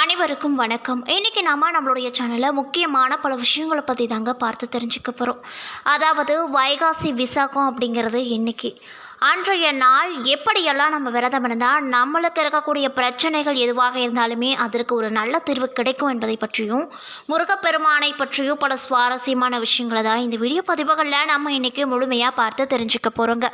அனைவருக்கும் வணக்கம். இன்றைக்கி நாம் நம்மளுடைய சேனலில் முக்கியமான பல விஷயங்களை பற்றி தாங்க பார்த்து தெரிஞ்சுக்க போகிறோம் அதாவது வைகாசி விசாகம் அப்படிங்கிறது இன்னைக்கு. அன்றைய நாள் எப்படியெல்லாம் நம்ம விரதம் இருந்தால் நம்மளுக்கு இருக்கக்கூடிய பிரச்சனைகள் எதுவாக இருந்தாலுமே அதற்கு ஒரு நல்ல தீர்வு கிடைக்கும் என்பதை பற்றியும் முருகப்பெருமானை பற்றியும் பல சுவாரஸ்யமான விஷயங்களை தான் இந்த வீடியோ பதிவுகளில் நம்ம இன்றைக்கி முழுமையாக பார்த்து தெரிஞ்சுக்க போகிறோங்க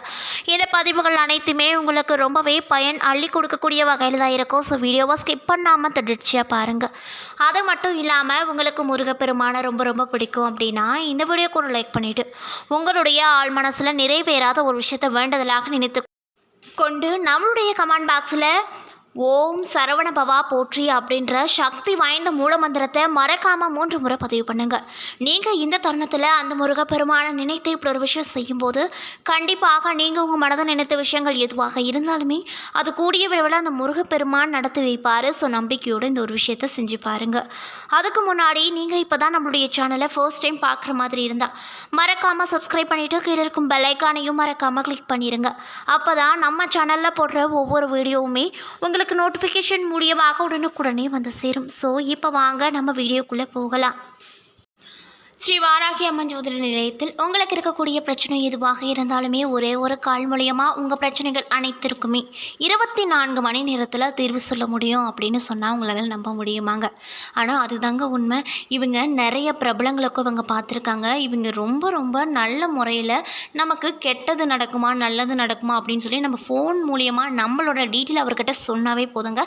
இந்த பதிவுகள் அனைத்துமே உங்களுக்கு ரொம்பவே பயன் அள்ளி கொடுக்கக்கூடிய வகையில் தான் இருக்கும். ஸோ வீடியோவை ஸ்கிப் பண்ணாமல் தொடர்ச்சியாக பாருங்கள் அது மட்டும் இல்லாமல் உங்களுக்கு முருகப்பெருமானை ரொம்ப ரொம்ப பிடிக்கும் அப்படின்னா இந்த வீடியோக்கு ஒரு லைக் பண்ணிவிட்டு உங்களுடைய ஆள் மனசில் நிறைவேறாத ஒரு விஷயத்தை வேண்டதில் நினைத்து கொண்டு நம்மளுடைய கமெண்ட் பாக்ஸில் ஓம் சரவண பவா போற்றி அப்படின்ற சக்தி வாய்ந்த மூலமந்திரத்தை மறக்காமல் மூன்று முறை பதிவு பண்ணுங்க. நீங்கள் இந்த தருணத்தில் அந்த முருகப்பெருமானை நினைத்து இப்படி ஒரு விஷயம் செய்யும்போது கண்டிப்பாக நீங்கள் உங்கள் மனதை நினைத்த விஷயங்கள் எதுவாக இருந்தாலுமே அது கூடிய விரைவில் அந்த முருகப்பெருமான் நடத்தி வைப்பார். ஸோ நம்பிக்கையோடு இந்த ஒரு விஷயத்தை செஞ்சு பாருங்க. அதுக்கு முன்னாடி நீங்கள் இப்போ தான் நம்மளுடைய சேனலை ஃபர்ஸ்ட் டைம் பார்க்குற மாதிரி இருந்தால் மறக்காமல் சப்ஸ்கிரைப் பண்ணிவிட்டு கீழே இருக்கும் பெலேக்கானையும் மறக்காமல் கிளிக் பண்ணிடுங்க அப்போ தான் நம்ம சேனலில் போடுற ஒவ்வொரு வீடியோவுமே உங்களுக்கு நோட்டிஃபிகேஷன் மூலியமாக உடனுக்குடனே வந்து சேரும். ஸோ இப்போ வாங்க நம்ம வீடியோக்குள்ளே போகலாம். ஸ்ரீ வாராகி அம்மன் ஜோதிட நிலையத்தில் உங்களுக்கு இருக்கக்கூடிய பிரச்சனை எதுவாக இருந்தாலுமே ஒரே ஒரு கால் மூலியமாக உங்கள் பிரச்சனைகள் அனைத்திற்குமே இருபத்தி நான்கு மணி நேரத்தில் தீர்வு சொல்ல முடியும் அப்படின்னு சொன்னால் உங்களால் நம்ப முடியுமாங்க. ஆனால் அதுதாங்க உண்மை. இவங்க நிறைய பிரபலங்களுக்கும் இவங்க பார்த்துருக்காங்க. இவங்க ரொம்ப ரொம்ப நல்ல முறையில் நமக்கு கெட்டது நடக்குமா நல்லது நடக்குமா அப்படின்னு சொல்லி நம்ம ஃபோன் மூலியமாக நம்மளோட டீட்டெயில் அவர்கிட்ட சொன்னாவே போதுங்க.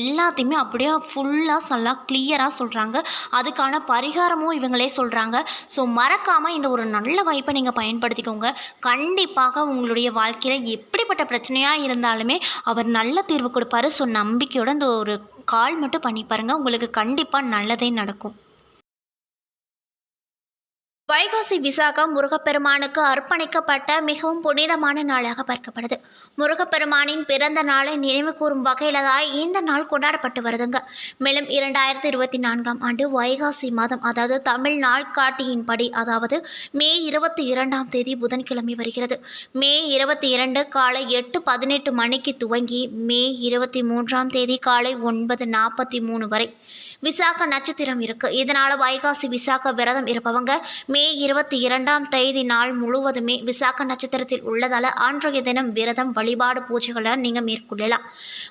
எல்லாத்தையுமே அப்படியே ஃபுல்லாக சொல்லலாம் கிளியராக சொல்கிறாங்க அதுக்கான பரிகாரமும் இவங்களே சொல்கிறாங்க ஸோ மறக்காமல் இந்த ஒரு நல்ல வாய்ப்பை நீங்கள் பயன்படுத்திக்கோங்க. கண்டிப்பாக உங்களுடைய வாழ்க்கையில் எப்படிப்பட்ட பிரச்சனையாக இருந்தாலுமே அவர் நல்ல தீர்வு கொடுப்பாரு. ஸோ நம்பிக்கையோட இந்த ஒரு கால் மட்டும் பண்ணி பாருங்கள் உங்களுக்கு கண்டிப்பாக நல்லதே நடக்கும். வைகாசி விசாகம் முருகப்பெருமானுக்கு அர்ப்பணிக்கப்பட்ட மிகவும் புனிதமான நாளாக பார்க்கப்படுது. முருகப்பெருமானின் பிறந்த நாளை நினைவு கூறும் வகையில் தான் இந்த நாள் கொண்டாடப்பட்டு வருதுங்க. மேலும் இரண்டாயிரத்தி இருபத்தி நான்காம் ஆண்டு வைகாசி மாதம் அதாவது தமிழ் நாட்காட்டியின்படி அதாவது மே இருபத்தி இரண்டாம் தேதி புதன்கிழமை வருகிறது. மே இருபத்தி இரண்டு காலை எட்டு பதினெட்டு மணிக்கு துவங்கி மே இருபத்தி மூன்றாம் தேதி காலை ஒன்பது நாற்பத்தி மூணு வரை விசாக நட்சத்திரம் இருக்கு. இதனால வைகாசி விசாக விரதம் இருப்பவங்க மே இருபத்தி இரண்டாம் தேதி நாள் முழுவதுமே விசாக நட்சத்திரத்தில் உள்ளதால அன்றைய தினம் விரதம் வழிபாடு பூஜைகளை நீங்க மேற்கொள்ளலாம்.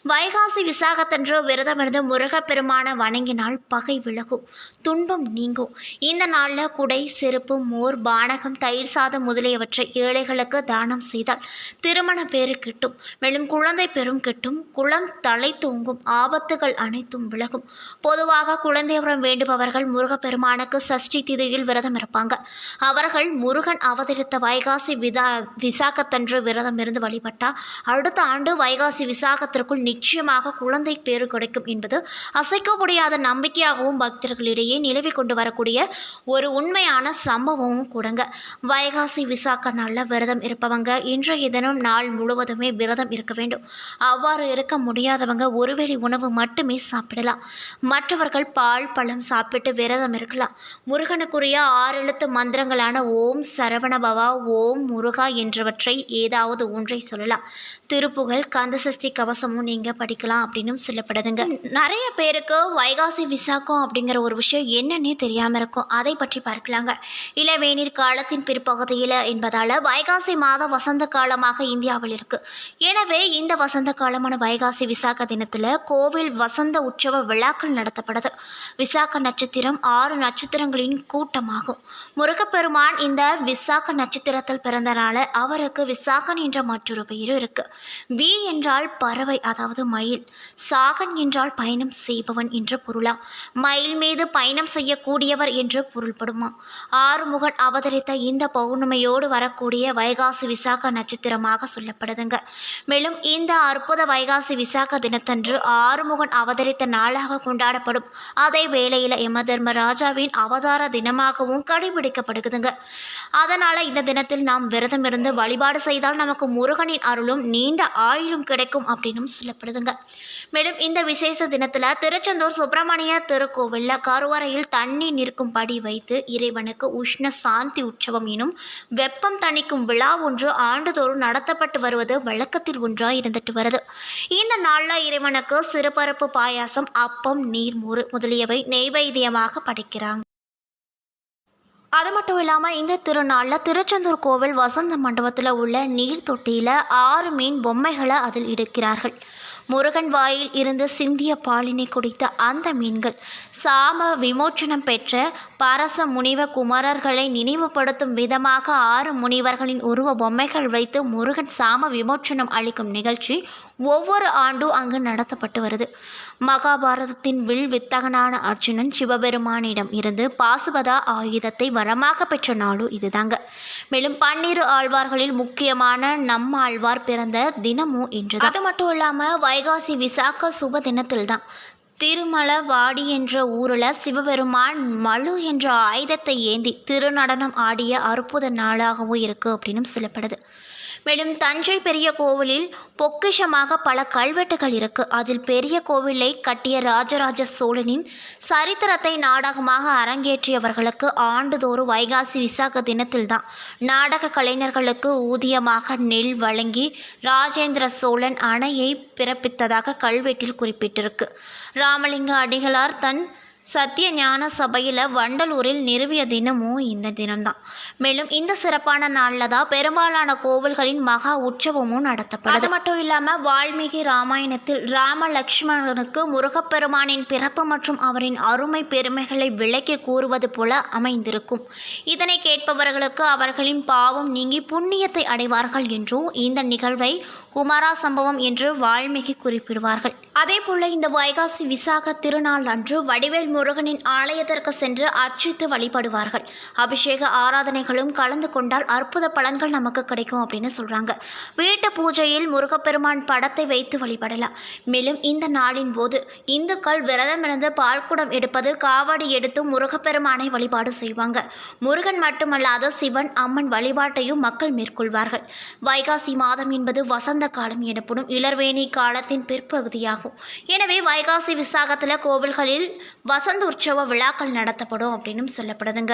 வைகாசி விசாகத்தன்று விரதம் இருந்து முருகப்பெருமான வணங்கினால் பகை விலகும் துன்பம் நீங்கும். இந்த நாளில் குடை செருப்பு மோர் பானகம் தயிர் சாதம் முதலியவற்றை ஏழைகளுக்கு தானம் செய்தால் திருமண பேறு கிட்டும் மேலும் குழந்தை பெரும் கிட்டும் குளம் தலை தூங்கும் ஆபத்துகள் அனைத்தும் விலகும். பொதுவாக குழந்தை வரம் வேண்டுபவர்கள் முருகப்பெருமானுக்கு சஷ்டி திதியில் விரதம் இருப்பாங்க. அவர்கள் முருகன் அவதரித்த வைகாசி விதா விசாகத்தன்று விரதம் இருந்து வழிபட்டா அடுத்த ஆண்டு வைகாசி விசாகத்திற்குள் நிச்சயமாக குழந்தை பேறு கிடைக்கும் என்பது அசைக்க முடியாத நம்பிக்கையாகவும் பக்தர்களிடையே நிலவி கொண்டு வரக்கூடிய ஒரு உண்மையான சம்பவமும் கூடங்க. வைகாசி விசாக நாளில் விரதம் இருப்பவங்க இன்றைய தினம் நாள் முழுவதுமே விரதம் இருக்க வேண்டும். அவ்வாறு இருக்க முடியாதவங்க ஒருவேளை உணவு மட்டுமே சாப்பிடலாம். மற்றவர்கள் பால் பழம் சாப்பிட்டு விரதம் இருக்கலாம். முருகனுக்குரிய ஆறெழுத்து மந்திரங்களான ஓம் சரவணபவா ஓம் முருகா என்றவற்றை ஏதாவது ஒன்றை சொல்லலாம். திருப்புகழ் கந்தசஷ்டி கவசமும் நீங்கள் படிக்கலாம் அப்படின்னும் சொல்லப்படுதுங்க. நிறைய பேருக்கு வைகாசி விசாக்கம் அப்படிங்கிற ஒரு விஷயம் என்னன்னே தெரியாமல் இருக்கும். அதை பற்றி பார்க்கலாங்க. இளவேநீர் காலத்தின் பிற்பகுதியில் என்பதால் வைகாசி மாதம் வசந்த காலமாக இந்தியாவில் இருக்குது எனவே இந்த வசந்த காலமான வைகாசி விசாக தினத்தில் கோவில் வசந்த உற்சவ விழாக்கள் நடத்தப்படும் நடத்தப்படுது விசாக நட்சத்திரம் ஆறு நட்சத்திரங்களின் கூட்டமாகும். முருகப்பெருமான் இந்த விசாக நட்சத்திரத்தில் பிறந்தனால அவருக்கு விசாகன் என்ற மற்றொரு பெயரும் இருக்கு. வி என்றால் பறவை அதாவது மயில். சாகன் என்றால் பயணம் செய்பவன் என்று பொருளாம். மயில் மீது பயணம் செய்யக்கூடியவர் என்று பொருள்படுமா? ஆறுமுகன் அவதரித்த இந்த பௌர்ணமியோடு வரக்கூடிய வைகாசி விசாக நட்சத்திரமாக சொல்லப்படுதுங்க. மேலும் இந்த அற்புத வைகாசி விசாக தினத்தன்று ஆறுமுகன் அவதரித்த நாளாக கொண்டாடப்படும் அதே வேளையில் யமதர்ம ராஜாவின் அவதார தினமாகவும் கடைபிடிக்கப்படுகுதுங்க அதனால் இந்த தினத்தில் நாம் விரதம் இருந்து வழிபாடு செய்தால் நமக்கு முருகனின் அருளும் நீண்ட ஆயுளும் கிடைக்கும் அப்படின்னு சொல்லப்படுதுங்க. மேலும் இந்த விசேஷ தினத்தில் திருச்செந்தூர் சுப்பிரமணிய திருக்கோவிலில் கருவறையில் தண்ணி நிற்கும்படி வைத்து இறைவனுக்கு உஷ்ண சாந்தி உற்சவம் எனும் வெப்பம் தணிக்கும் விழா ஒன்று ஆண்டுதோறும் நடத்தப்பட்டு வருவது வழக்கத்தில் ஒன்றாக இருந்துட்டு வருது. இந்த நாளில் இறைவனுக்கு சிறுபருப்பு பாயாசம் அப்பம் நீர்மோறு முதலியவை நெய்வேத்தியமாக படைக்கிறாங்க. அது மட்டும் இல்லாமல் இந்த திருநாளில் திருச்செந்தூர் கோவில் வசந்த மண்டபத்தில் உள்ள நீர் தொட்டியில் ஆறு மீன் பொம்மைகளை அதில் எடுக்கிறார்கள் முருகன் வாயில் இருந்து சிந்திய பாலினை குடித்த அந்த மீன்கள் சாம விமோச்சனம் பெற்ற பரச முனிவ குமரர்களை நினைவுபடுத்தும் விதமாக ஆறு முனிவர்களின் உருவ பொம்மைகள் வைத்து முருகன் சாம விமோச்சனம் அளிக்கும் நிகழ்ச்சி ஒவ்வொரு ஆண்டும் அங்கு நடத்தப்பட்டு வருது. மகாபாரதத்தின் வில் வித்தகனான அர்ஜுனன் சிவபெருமானிடம் இருந்து பாசுபதா ஆயுதத்தை வரமாக பெற்ற நாளும் இதுதாங்க. மேலும் பன்னிரு ஆழ்வார்களில் முக்கியமான நம் ஆழ்வார் பிறந்த தினமும் இன்று அது மட்டும் இல்லாமல் வைகாசி விசாக சுப தினத்தில் தான் திருமலவாடி என்ற ஊரில் சிவபெருமான் மலு என்ற ஆயுதத்தை ஏந்தி திருநடனம் ஆடிய அற்புத நாளாகவும் இருக்குது அப்படின்னு சொல்லப்படுது. மேலும் தஞ்சை பெரிய கோவிலில் பொக்கிஷமாக பல கல்வெட்டுகள் இருக்கு. அதில் பெரிய கோவிலை கட்டிய ராஜராஜ சோழனின் சரித்திரத்தை நாடகமாக அரங்கேற்றியவர்களுக்கு ஆண்டுதோறும் வைகாசி விசாக தினத்தில்தான் நாடக கலைஞர்களுக்கு ஊதியமாக நெல் வழங்கி ராஜேந்திர சோழன் அணையை பிறப்பித்ததாக கல்வெட்டில் குறிப்பிட்டிருக்கு. ராமலிங்க அடிகளார் தன் சத்திய ஞான சபையில் வண்டலூரில் நிறுவிய தினமும் இந்த தினம்தான். மேலும் இந்த சிறப்பான நாளில் தான் பெரும்பாலான கோவில்களின் மகா உற்சவமும் நடத்தப்படும் அது மட்டும் இல்லாமல் வால்மீகி ராமாயணத்தில் ராம லக்ஷ்மணனுக்கு முருகப்பெருமானின் பிறப்பு மற்றும் அவரின் அருமை பெருமைகளை விளக்கி கூறுவது போல அமைந்திருக்கும். இதனை கேட்பவர்களுக்கு அவர்களின் பாவம் நீங்கி புண்ணியத்தை அடைவார்கள் என்றும் இந்த நிகழ்வை குமாரா சம்பவம் என்று வால்மீகி குறிப்பிடுவார்கள். அதே போல இந்த வைகாசி விசாக திருநாள் அன்று வடிவேல் முருகனின் ஆலயத்திற்கு சென்று அர்ச்சித்து வழிபடுவார்கள். அபிஷேக ஆராதனைகளும் கலந்து கொண்டால் அற்புத பலன்கள் நமக்கு கிடைக்கும் அப்படின்னு சொல்கிறாங்க வீட்டு பூஜையில் முருகப்பெருமான் படத்தை வைத்து வழிபடலாம். மேலும் இந்த நாளின் போது இந்துக்கள் விரதமிருந்து பால்குடம் எடுப்பது காவடி எடுத்து முருகப்பெருமானை வழிபாடு செய்வாங்க. முருகன் மட்டுமல்லாத சிவன் அம்மன் வழிபாட்டையும் மக்கள் மேற்கொள்வார்கள். வைகாசி மாதம் என்பது வசந்த காலம் எனப்படும் இளர்வேணி காலத்தின் பிற்பகுதியாகும். எனவே வைகாசி விசாகத்தில் கோவில்களில் வசந்த உற்சவ விழாக்கள் நடத்தப்படும் அப்படின்னு சொல்லப்படுதுங்க.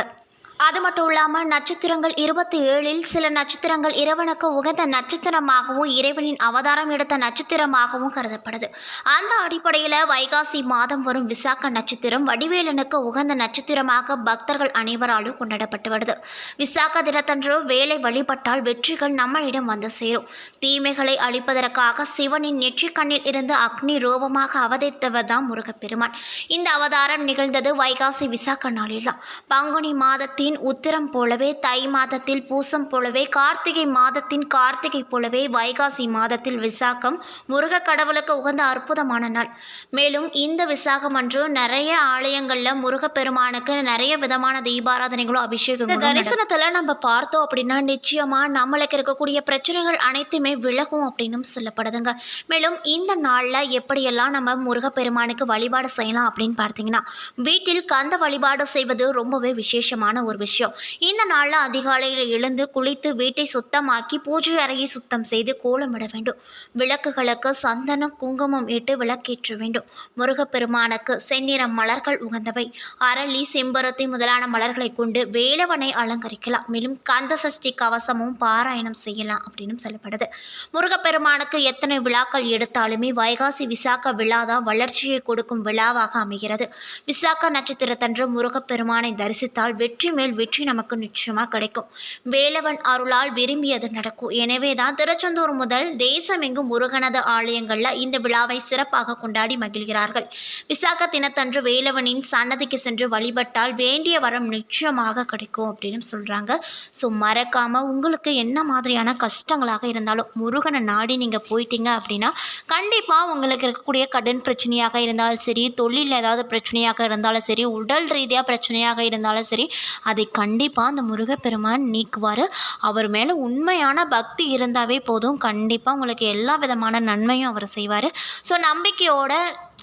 அது மட்டும் இல்லாமல் நட்சத்திரங்கள் இருபத்தி ஏழில் சில நட்சத்திரங்கள் இறைவனுக்கு உகந்த நட்சத்திரமாகவும் இறைவனின் அவதாரம் எடுத்த நட்சத்திரமாகவும் கருதப்படுது. அந்த அடிப்படையில் வைகாசி மாதம் வரும் விசாக நட்சத்திரம் வடிவேலனுக்கு உகந்த நட்சத்திரமாக பக்தர்கள் அனைவராலும் கொண்டாடப்பட்டு வருது. விசாக தினத்தன்று வேலை வழிபட்டால் வெற்றிகள் நம்மளிடம் வந்து சேரும். தீமைகளை அழிப்பதற்காக சிவனின் நெற்றிக்கண்ணில் இருந்து அக்னி ரூபமாக அவதரித்தவர் தான் முருகப்பெருமான். இந்த அவதாரம் நிகழ்ந்தது வைகாசி விசாக நாளில் தான் பங்குனி மாதத்தின் உத்திரம் போலவே தை மாதத்தில் பூசம் போலவே கார்த்திகை மாதத்தின் கார்த்திகை போலவே வைகாசி மாதத்தில் விசாகம் முருக கடவுளுக்கு உகந்த அற்புதமான நாள். மேலும் இந்த விசாகம் அன்று நிறைய ஆலயங்களில் முருகப்பெருமானுக்கு நிறைய விதமான தீபாராதனைகளும் அபிஷேகங்களும் தரிசனத்தில் நம்ம பார்த்தோம் அப்படின்னா நிச்சயமாக நம்மளுக்கு இருக்கக்கூடிய பிரச்சனைகள் அனைத்துமே விலகும் அப்படின்னும் சொல்லப்படுதுங்க. மேலும் இந்த நாளில் எப்படியெல்லாம் நம்ம முருகப்பெருமானுக்கு வழிபாடு செய்யலாம் அப்படின்னு பார்த்தீங்கன்னா வீட்டில் கந்த வழிபாடு செய்வது ரொம்பவே விசேஷமான ஒரு விஷயம். இந்த நாளில் அதிகாலையில் எழுந்து குளித்து வீட்டை சுத்தமாக்கி பூஜை அறையை சுத்தம் செய்து கோலமிட வேண்டும். விளக்குகளுக்கு சந்தனம் குங்குமம் இட்டு விளக்கேற்ற வேண்டும். முருகப்பெருமானுக்கு செந்நிற மலர்கள் உகந்தவை. அரளி செம்பருத்தி முதலான மலர்களை கொண்டு வேலவனை அலங்கரிக்கலாம். மேலும் கந்த சஷ்டி கவசமும் பாராயணம் செய்யலாம் அப்படின்னு சொல்லப்படுது. முருகப்பெருமானுக்கு எத்தனை விழாக்கள் எடுத்தாலுமே வைகாசி விசாக்க விழா தான் வளர்ச்சியை கொடுக்கும் விழாவாக அமைகிறது. விசாக்க நட்சத்திரத்தன்று முருகப்பெருமானை தரிசித்தால் வெற்றி மேல் வெற்றி நமக்கு நிச்சயமாக கிடைக்கும். வேலவன் அருளால் விரும்பியது நடக்கும். எனவே தான் திருச்செந்தூர் முதல் தேசமெங்கும் முருகனது ஆலயங்களில் இந்த விழாவை சிறப்பாக கொண்டாடி மகிழ்கிறார்கள். விசாக தினத்தன்று வேலவனின் சன்னதிக்கு சென்று வழிபட்டால் வேண்டிய வரம் நிச்சயமாக கிடைக்கும் அப்படின்னு சொல்கிறாங்க ஸோ மறக்காமல் உங்களுக்கு என்ன மாதிரியான கஷ்டங்களாக இருந்தாலும் முருகனை நாடி நீங்கள் போயிட்டீங்க அப்படின்னா கண்டிப்பாக உங்களுக்கு இருக்கக்கூடிய கடன் பிரச்சனையாக இருந்தாலும் சரி தொழில் ஏதாவது பிரச்சனையாக இருந்தாலும் சரி உடல் ரீதியாக பிரச்சனையாக இருந்தாலும் சரி அதை கண்டிப்பாக அந்த முருகப்பெருமான் நீக்குவார். அவர் மேலே உண்மையான பக்தி இருந்தாவே போதும். கண்டிப்பாக உங்களுக்கு எல்லா விதமான நன்மையும் அவர் செய்வார். ஸோ நம்பிக்கையோட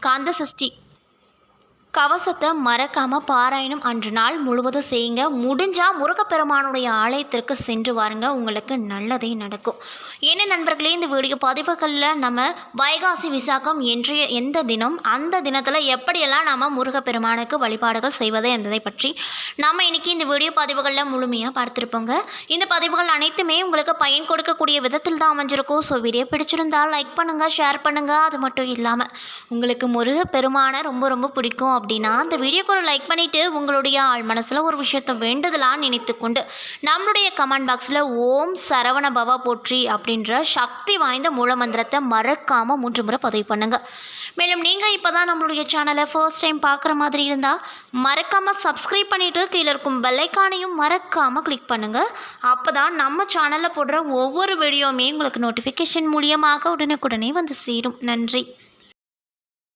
காந்த சஷ்டி. கவசத்தை மறக்காமல் பாராயணம் அன்று நாள் முழுவதும் செய்யுங்க. முடிஞ்சால் முருகப்பெருமானுடைய ஆலயத்திற்கு சென்று வாருங்க. உங்களுக்கு நல்லதே நடக்கும். என்ன நண்பர்களே இந்த வீடியோ பதிவுகளில் நம்ம வைகாசி விசாகம் என்றைய எந்த தினம் அந்த தினத்தில் எப்படியெல்லாம் நம்ம முருகப்பெருமானுக்கு வழிபாடுகள் செய்வது என்பதை பற்றி நம்ம இன்னைக்கு இந்த வீடியோ பதிவுகளில் முழுமையாக பார்த்துருப்போங்க. இந்த பதிவுகள் அனைத்துமே உங்களுக்கு பயன் கொடுக்கக்கூடிய விதத்தில் தான் அமைஞ்சிருக்கும். ஸோ வீடியோ பிடிச்சிருந்தால் லைக் பண்ணுங்கள் ஷேர் பண்ணுங்கள் அது மட்டும் இல்லாமல் உங்களுக்கு முருகப்பெருமானை ரொம்ப ரொம்ப பிடிக்கும். அப்படின்னா அந்த வீடியோக்கு ஒரு லைக் பண்ணிவிட்டு உங்களுடைய ஆள் மனசில் ஒரு விஷயத்தை வேண்டுதலாக நினைத்து கொண்டு நம்மளுடைய கமெண்ட் பாக்ஸில் ஓம் சரவண பவா போற்றி அப்படின்ற சக்தி வாய்ந்த மூலமந்திரத்தை மறக்காமல் மூன்று முறை பதிவு பண்ணுங்கள் மேலும் நீங்கள் இப்போ தான் நம்மளுடைய சேனலை ஃபர்ஸ்ட் டைம் பார்க்குற மாதிரி இருந்தால் மறக்காமல் சப்ஸ்கிரைப் பண்ணிவிட்டு கீழே இருக்கும் பெல்லைக்கானையும் மறக்காமல் கிளிக் பண்ணுங்கள் அப்போ தான் நம்ம சேனலில் போடுற ஒவ்வொரு வீடியோவுமே உங்களுக்கு நோட்டிஃபிகேஷன் மூலியமாக உடனுக்குடனே வந்து சேரும். நன்றி.